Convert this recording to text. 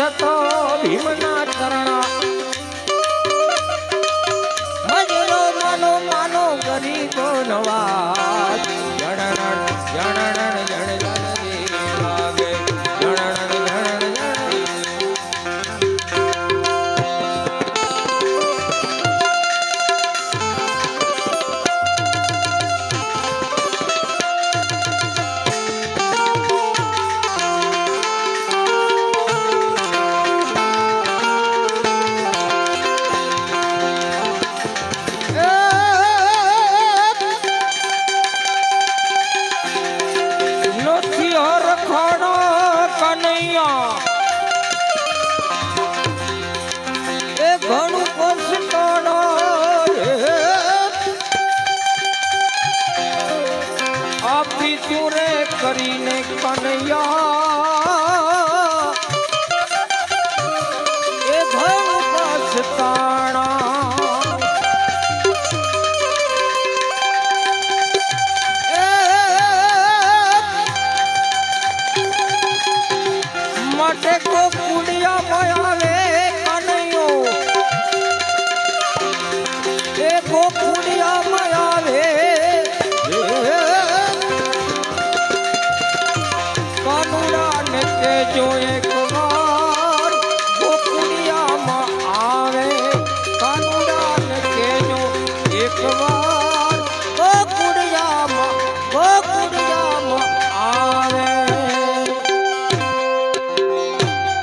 છતો ભીમના ચરણ મૃત્યુ રે કરીને કનૈયા